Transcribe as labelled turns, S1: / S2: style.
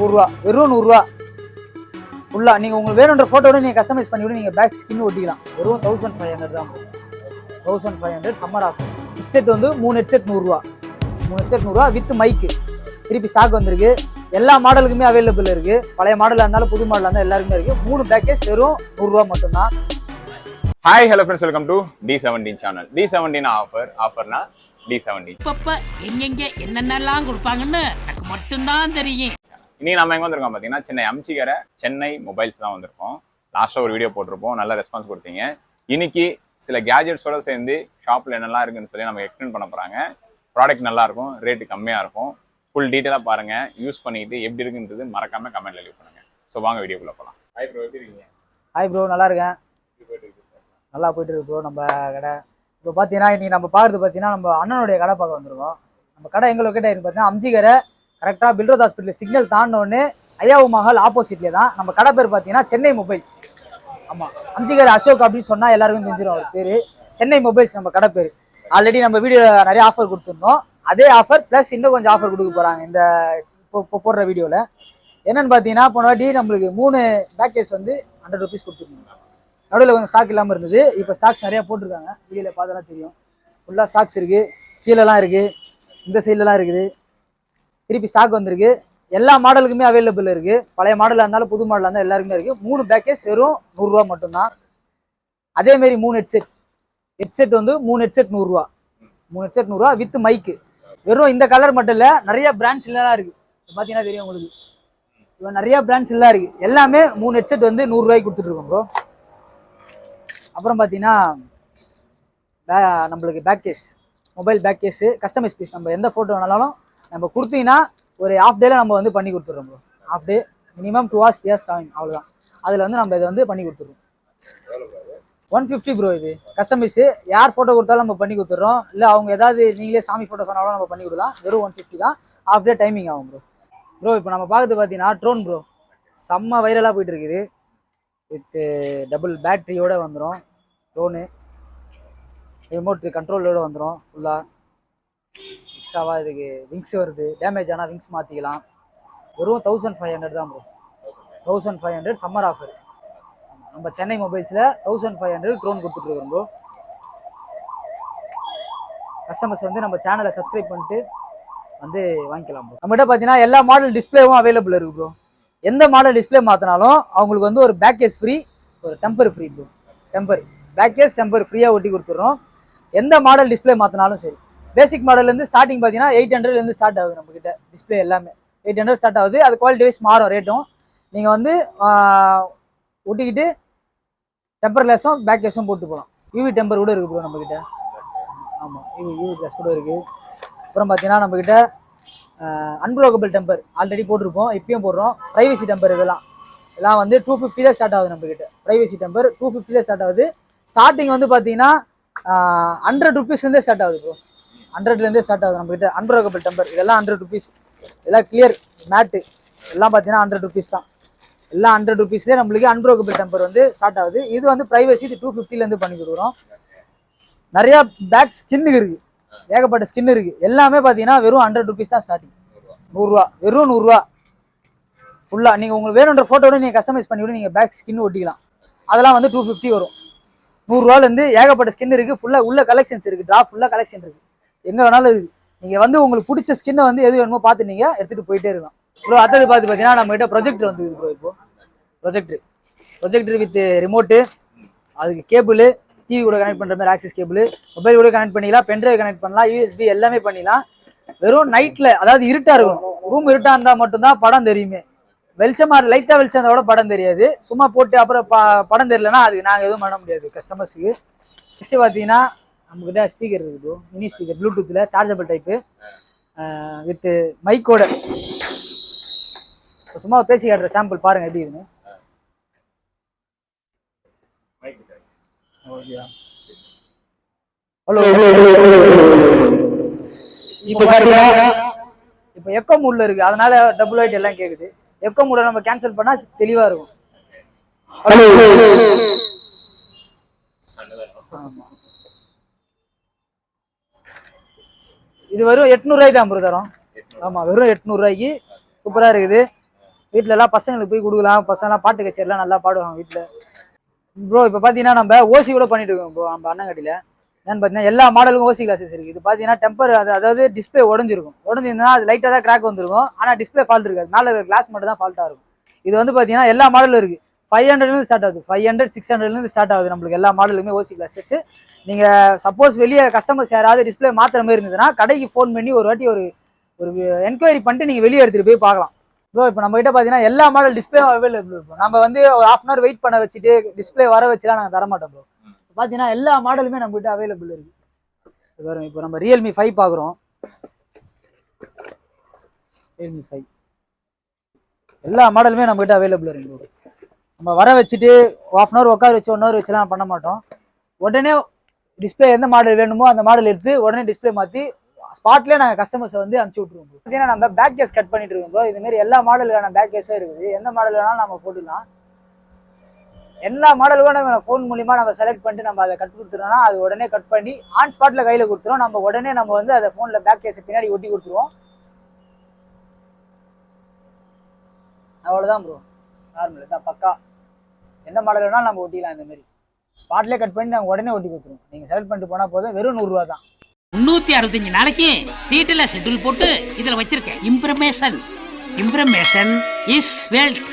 S1: நூறுரூவா வெறும் நூறுரூவா. ஃபுல்லாக நீங்கள் உங்களுக்கு வேணுன்ற ஃபோட்டோட நீங்கள் கஸ்டமைஸ் பண்ணி கூட நீங்கள் பேக் ஸ்கின் ஒட்டிக்கலாம். வெறும் தௌசண்ட் ஃபைவ் ஹண்ட்ரட் தான் thousand five hundred summer offer headset வந்து மூணு ஹெட்செட் நூறுரூவா. மூணு ஹெட்செட் நூறுரூவா வித் மைக்கு திருப்பி ஸ்டாக் வந்திருக்கு. எல்லா மாடலுக்குமே அவைலபிள் இருக்கு. பழைய மாடலாக இருந்தாலும் புது மாடலாக இருந்தாலும் எல்லாருக்குமே இருக்கு. மூணு பேக்கேஜ் வெறும் நூறுரூவா மட்டும்தான்.
S2: Hi hello friends welcome to T seventeen channel T seventeen offer ஆஃபர்னா T seventeen
S3: அப்பப்ப எங்கெங்க என்னென்னலாம் கொடுப்பாங்கன்னு எனக்கு மட்டும்தான் தெரியும்.
S2: இன்னைக்கு நம்ம எங்க வந்திருக்கோம் பார்த்தீங்கன்னா சென்னை அம்ச்சிக்கரை சென்னை மொபைல்ஸ் தான் வந்திருக்கோம். லாஸ்ட்டாக ஒரு வீடியோ போட்டிருப்போம். நல்ல ரெஸ்பான்ஸ் கொடுத்தீங்க. இன்னைக்கு சில கேஜெட்ஸோட சேர்ந்து ஷாப்பில் என்னெல்லாம் இருக்குன்னு சொல்லி நம்ம எக்ஸ்பிளைன் பண்ண போகிறாங்க ப்ராடக்ட் நல்லா இருக்கும் ரேட்டு கம்மியாக இருக்கும். ஃபுல் டீட்டெயிலாக பாருங்க. யூஸ் பண்ணிட்டு எப்படி இருக்குன்றது மறக்காம கமெண்ட்ல லீவ் பண்ணுங்க. ஸோ வாங்க வீடியோக்குள்ள போகலாம் ஹாய் ப்ரோ எப்படி இருக்கீங்க?
S1: ஹாய் ப்ரோ நல்லா இருக்கேன். நல்லா போயிட்டு இருக்கு ப்ரோ நம்ம கடை. இப்போ பார்த்தீங்கன்னா இன்னைக்கு நம்ம பார்க்குறது பார்த்தீங்கன்னா நம்ம அண்ணனுடைய கடை பார்க்க வந்திருக்கோம். நம்ம கடை எங்க லொக்கேட் ஆயிருக்கு பார்த்தீங்கன்னா அம்ஜிகரை கரெக்டாக பில்ரோத் ஹாஸ்பிட்டல் சிக்னல் தாண்டினோடனே ஐயாவு மஹால் ஆப்போசிட்லேயே தான். நம்ம கடை பேர் பார்த்தீங்கன்னா சென்னை மொபைல்ஸ் ஆமாம் அம்ஜிகர் அசோக் அப்படின்னு சொன்னால் எல்லாருக்கும் தெரிஞ்சிடும் அவர் பேர். சென்னை மொபைல்ஸ் நம்ம கடை பேர். ஆல்ரெடி நம்ம வீடியோ நிறைய ஆஃபர் கொடுத்துருந்தோம். அதே ஆஃபர் ப்ளஸ் இன்னும் கொஞ்சம் ஆஃபர் கொடுக்க போகிறாங்க இந்த இப்போ இப்போ போடுற வீடியோவில் என்னென்னு பார்த்தீங்கன்னா போன வாட்டி நம்மளுக்கு மூணு பேக்கேஜ் வந்து ஹண்ட்ரட் ருபீஸ் கொடுத்துருந்தோம் நடுவில் கொஞ்சம் ஸ்டாக் இல்லாமல் இருந்தது. இப்போ ஸ்டாக்ஸ் நிறையா போட்டிருக்காங்க. வீடியோவில் பார்த்தா தெரியும். ஃபுல்லாக ஸ்டாக்ஸ் இருக்குது கீழெல்லாம் இருக்குது இந்த சைட்லலாம் இருக்குது. திருப்பி ஸ்டாக் வந்திருக்கு. எல்லா மாடலுக்குமே அவைலபிள் இருக்குது பழைய மாடலாக இருந்தாலும் புது மாடலாக இருந்தாலும் எல்லாருக்குமே இருக்குது மூணு பேக்கேஜ் வெறும் நூறுரூவா மட்டும்தான். அதேமாரி மூணு ஹெட்செட் ஹெட்செட் வந்து மூணு ஹெட்செட் நூறுரூவா. மூணு ஹெட்செட் நூறுரூவா வித் மைக்கு வெறும் இந்த கலர் மட்டும் இல்லை நிறைய பிராண்ட்ஸ் எல்லாம் இருக்குது பார்த்தீங்கன்னா தெரியும் உங்களுக்கு. இப்போ நிறைய பிராண்ட்ஸ் எல்லாம் இருக்குது எல்லாமே மூணு ஹெட்செட் வந்து நூறுரூவாய்க்கு கொடுத்துட்ருக்கோம் ப்ரோ அப்புறம் பார்த்தீங்கன்னா பே- நம்மளுக்கு back case mobile back case customise piece நம்ம எந்த ஃபோட்டோ வேணாலும் நம்ம கொடுத்தீங்கன்னா ஒரு ஹாஃப் டேல நம்ம வந்து பண்ணி கொடுத்துட்றோம் bro half day minimum two hours three hours time அவ்வளோதான் அதில் வந்து நம்ம இதை வந்து பண்ணி கொடுத்துருவோம் ஒன் ஃபிஃப்டி ப்ரோ இது. கஸ்டமைஸு யார் ஃபோட்டோ கொடுத்தாலும் நம்ம பண்ணி கொடுத்துட்றோம். இல்லை அவங்க ஏதாவது நீங்களே சாமி ஃபோட்டோ சொன்னாலும் நம்ம பண்ணி கொடுக்கலாம். வெறும் ஒன் ஃபிஃப்டி தான். ஹாஃப் டே டைமிங் ஆகும் ப்ரோ ப்ரோ இப்போ நம்ம பார்க்குறது பார்த்தீங்கன்னா ட்ரோன் ப்ரோ செம்ம வைரலாக போயிட்டு இருக்குது. வித்து டபுள் பேட்ரியோடு வந்துடும் ட்ரோனு ரிமோட் கண்ட்ரோலோட வந்துடும் ஃபுல்லாக எக்ஸ்ட்ராவாக இதுக்கு விங்ஸ் வருது. டேமேஜ் ஆனால் விங்ஸ் மாற்றிக்கலாம் வெறும் தௌசண்ட் ஃபைவ் ஹண்ட்ரட் தான் bro thousand five hundred summer offer நம்ம சென்னை மொபைல்ஸில் தௌசண்ட் ஃபைவ் ஹண்ட்ரட் ட்ரோன் கொடுத்துட்ருக்கோம் ப்ரோ கஸ்டமர்ஸ் வந்து நம்ம சேனலை சப்ஸ்கிரைப் பண்ணிட்டு வந்து வாங்கிக்கலாம் ப்ரோ நம்மகிட்ட பார்த்தீங்கன்னா எல்லா மாடல் டிஸ்பிளேவும் அவைலபிள் இருக்கு ப்ரோ எந்த மாடல் டிஸ்பிளே மாற்றினாலும் அவங்களுக்கு வந்து ஒரு பேக்கேஜ் ஃப்ரீ ஒரு temper free bro temper package temper ஃப்ரீயாக ஒட்டி கொடுத்துட்றோம். எந்த மாடல் டிஸ்பிளே மாற்றினாலும் சரி. பேசிக் மாடல்லேருந்து ஸ்டார்டிங் பார்த்தீங்கன்னா எயிட் ஹண்ட்ரட்லேருந்து ஸ்டார்ட் ஆகுது நம்மக்கிட்ட டிஸ்பிளே எல்லாமே. எயிட் ஹண்ட்ரட் ஸ்டார்ட் ஆகுது. அது குவாலிட்டி வைஸ் மாறும் ரேட்டும் நீங்கள் வந்து ஒட்டிக்கிட்டு டெம்பர் கிளாஸும் பேக் கிளாஸும் போட்டு போகலாம். யூவி டெம்பர் கூட இருக்குது ப்ரோ நம்மக்கிட்ட ஆமாம் யூவி யூவி கிளாஸ் கூட இருக்குது அப்புறம் பார்த்தீங்கன்னா நம்மக்கிட்ட அன்ப்ரோக்கபிள் டெம்பர் ஆல்ரெடி போட்டிருப்போம். இப்பயும் போடுறோம். ப்ரைவசி டெம்பர் இதெல்லாம். இதெல்லாம் வந்து டூ ஃபிஃப்டியில் ஸ்டார்ட் ஆகுது நம்மக்கிட்ட ப்ரைவசி டெம்பர் டூ ஃபிஃப்டியில் ஸ்டார்ட் ஆகுது. ஸ்டார்டிங் வந்து பார்த்தீங்கன்னா ஹண்ட்ரட் ருபீஸ்லேருந்தே ஸ்டார்ட் ஆகுது ப்ரோ ஹண்ட்ரட்லேருந்தே ஸ்டார்ட் ஆகுது. நம்மக்கிட்ட அன்பிரோக்கபிள் டெம்பர் இதெல்லாம் ஹண்ட்ரட் ருபீஸ் இதெல்லாம் கிளியர் மேட்டு எல்லாம் பார்த்தீங்கன்னா ஹண்ட்ரட் ருபீஸ் தான். எல்லாம் ஹண்ட்ரட் ருபீஸ்லேயே நம்மளுக்கு அன்பிரோக்கபிள் டெம்பர் வந்து ஸ்டார்ட் ஆகுது. இது வந்து ப்ரைவசி இது டூ ஃபிஃப்டிலேருந்து பண்ணி கொடுக்குறோம். நிறையா பேக் ஸ்கின்னு இருக்குது ஏகப்பட்ட ஸ்கின் இருக்குது எல்லாமே பார்த்தீங்கன்னா வெறும் ஹண்ட்ரட் ருபீஸ் தான் ஸ்டார்டிங் நூறுரூவா. வெறும் நூறுரூவா. ஃபுல்லாக நீங்கள் உங்களுக்கு வேணுன்ற ஃபோட்டோட நீங்கள் கஸ்டமைஸ் பண்ணி நீங்கள் பேக் ஸ்கின் ஒட்டிக்கலாம். அதெல்லாம் வந்து டூ ஃபிஃப்டி வரும். நூறுரூவாலேருந்து ஏகப்பட்ட ஸ்கின் இருக்குது ஃபுல்லாக உள்ள கலெக்ஷன்ஸ் இருக்குது ட்ரா ஃபுல்லாக கலெக்ஷன் இருக்குது எங்கே வேணாலும் இருக்குது நீங்கள் வந்து உங்களுக்கு பிடிச்ச ஸ்கின்னை வந்து எது வேணுமோ பார்த்து நீங்கள் எடுத்துகிட்டு போயிட்டே இருக்கலாம். ப்ரோ அடுத்தது பார்த்து பார்த்தீங்கன்னா நம்மகிட்ட ப்ரொஜெக்டர் வந்து ப்ரோ இப்போ. ப்ரொஜெக்டர் ப்ரொஜெக்டர் வித் ரிமோட்டு அதுக்கு கேபிள் டிவி கூட கனெக்ட் பண்ணுற மாதிரி ஆக்சஸ் கேபிள் மொபைல் கூட கனெக்ட் பண்ணிக்கலாம் பென்ட்ரைவ் கனெக்ட் பண்ணலாம் யூஎஸ்பி எல்லாமே பண்ணிக்கலாம். வெறும் நைட்டில் அதாவது இருட்டாக இருக்கும் ரூம் இருட்டாக இருந்தால் மட்டும்தான் படம் தெரியுமே. வெளிச்சமாக லைட்டாக வெளிச்சம் இருந்தால் கூட படம் தெரியாது. சும்மா போட்டு அப்புறம் ப படம் தெரியலனா அதுக்கு நாங்கள் எதுவும் பண்ண முடியாது. கஸ்டமர்ஸுக்கு நெக்ஸ்ட் பார்த்தீங்கன்னா நம்மக்கிட்ட ஸ்பீக்கர் இருக்குது ப்ரோ மினி ஸ்பீக்கர் ப்ளூடூத்தில் சார்ஜபிள் டைப்பு வித்து மைக்கோட சும்மா பேசி காட்டுற சாம்பிள் பாருங்க எப்படி இருக்குன்னு. ஓகேயா ஹலோ இப்போ பார்த்தீங்கன்னா இப்போ எக்கோ மூட்ல இருக்கு. அதனால டபுள் ஒயிட் எல்லாம் கேக்குது. எக்கோ மூட நம்ம கேன்சல் பண்ணா தெளிவா இருக்கும். ஆமா. இது வெறும் எட்நூறுவாய்க்கு தான் ப்ரோ தரோம். ஆமாம் வெறும் எட்நூறுரூவாய்க்கு சூப்பராக இருக்குது. வீட்டிலலாம் எல்லாம் பசங்களுக்கு போய் கொடுக்கலாம். பசங்கலாம் பாட்டு கச்சேரிலாம் நல்லா பாடுவாங்க வீட்டில் ப்ரோ இப்போ பார்த்தீங்கன்னா நம்ம ஓசி கூட பண்ணிட்டு இருக்கோம் ப்ரோ நம்ம அண்ணங்கட்டியில் என்னன்னு பார்த்தீங்கன்னா எல்லா மாடலுக்கும் ஓசி கிளாஸஸ் இருக்குது இது பார்த்தீங்கன்னா டெம்பர் அது அதாவது டிஸ்பிளே உடஞ்சிருக்கும். உடஞ்சிருந்தா அது லைட்டாக தான் கிராக் வந்துருக்கும். ஆனால் டிஸ்பிளே ஃபால்ட் இருக்காது. மேலே இருக்கிற கிளாஸ் மட்டும் தான் ஃபால்ட்டாக இருக்கும். இது வந்து பார்த்தீங்கன்னா எல்லா மாடலும் இருக்குது ஃபைவ் ஹண்ட்ரட்லேருந்து ஸ்டார்ட் ஆகுது. ஃபைவ் ஹண்ட்ரட் சிக்ஸ் ஹண்ட்ரட்லேருந்து ஸ்டார்ட் ஆகுது நம்மளுக்கு எல்லா மாடலுமே ஓசி கிளாஸஸ் நீங்கள் சப்போஸ் வெளியே கஸ்டமர்ஸ் யாராவது டிஸ்பிளே மாத்திர மாதிரி இருந்ததுன்னா கடைக்கு ஃபோன் பண்ணி ஒரு வாட்டி ஒரு ஒரு என்கொயரி பண்ணிட்டு நீங்கள் வெளியே எடுத்துகிட்டு போய் பார்க்கலாம். ப்ரோ இப்போ நம்ம கிட்ட பார்த்தீங்கன்னா எல்லா மாடல் டிஸ்பிளே அவைலபிள் இருக்கும் நம்ம வந்து ஒரு ஹாஃப் அன் அவர் வெயிட் பண்ண வச்சுட்டு டிஸ்பிளே வர வச்சுலாம் நாங்கள் தரமாட்டோம் ப்ரோ பார்த்தீங்கன்னா எல்லா மாடலுமே நம்மகிட்ட அவைலபிள் இருக்குது வரும் இப்போ நம்ம ரியல்மி ஃபைவ் பார்க்குறோம் ரியல்மி ஃபைவ் எல்லா மாடலுமே நம்மகிட்ட அவைலபிள் இருக்கு. நம்ம வர வச்சுட்டு ஹாஃப் அன் ஹவர் உட்கார வச்சு ஒன் ஹவர் வச்சுலாம் பண்ண மாட்டோம். உடனே டிஸ்பிளே எந்த மாடல் வேணுமோ அந்த மாடல் எடுத்து உடனே டிஸ்பிளே மாற்றி ஸ்பாட்லேயே நாங்கள் கஸ்டமர்ஸ் வந்து அனுப்பிச்சி விட்ருவோம் பார்த்தீங்கன்னா நம்ம பேக் கேஸ் கட் பண்ணிட்டு இருக்கோம் ப்ரோ இதுமாரி எல்லா மாடலுக்கான பேக் கேஸும் இருக்குது. எந்த மாடல் வேணாலும் நம்ம போட்டுக்கலாம். எல்லா மாடலுக்கும் நம்ம ஃபோன் மூலிமா நம்ம செலக்ட் பண்ணிட்டு நம்ம அதை கட் கொடுத்துட்டோம்னா அது உடனே கட் பண்ணி ஆன் ஸ்பாட்டில் கையில் கொடுத்துரும். நம்ம உடனே நம்ம வந்து அதை ஃபோனில் பேக் கேஸ் பின்னாடி ஒட்டி கொடுத்துருவோம். அவ்வளோதான் ப்ரோ நார்மல் தான் பக்கா. எந்த மாடல் வேணாலும் நம்ம ஒட்டிக்கலாம் இந்த மாதிரி. ஸ்பாட்லேயே கட் பண்ணி நாங்கள் உடனே ஒட்டி கொடுத்துருவோம். நீங்கள் செலக்ட் பண்ணிட்டு போனால் போதும். வெறும் நூறுரூவா தான்.
S3: முந்நூற்றி அறுபத்தஞ்சு நாளைக்கு டீட்டெயிலாக ஷெட்யூல் போட்டு இதில் வச்சிருக்கேன். இம்ப்ரமேஷன் இம்ப்ரமேஷன் இஸ் வெல்த்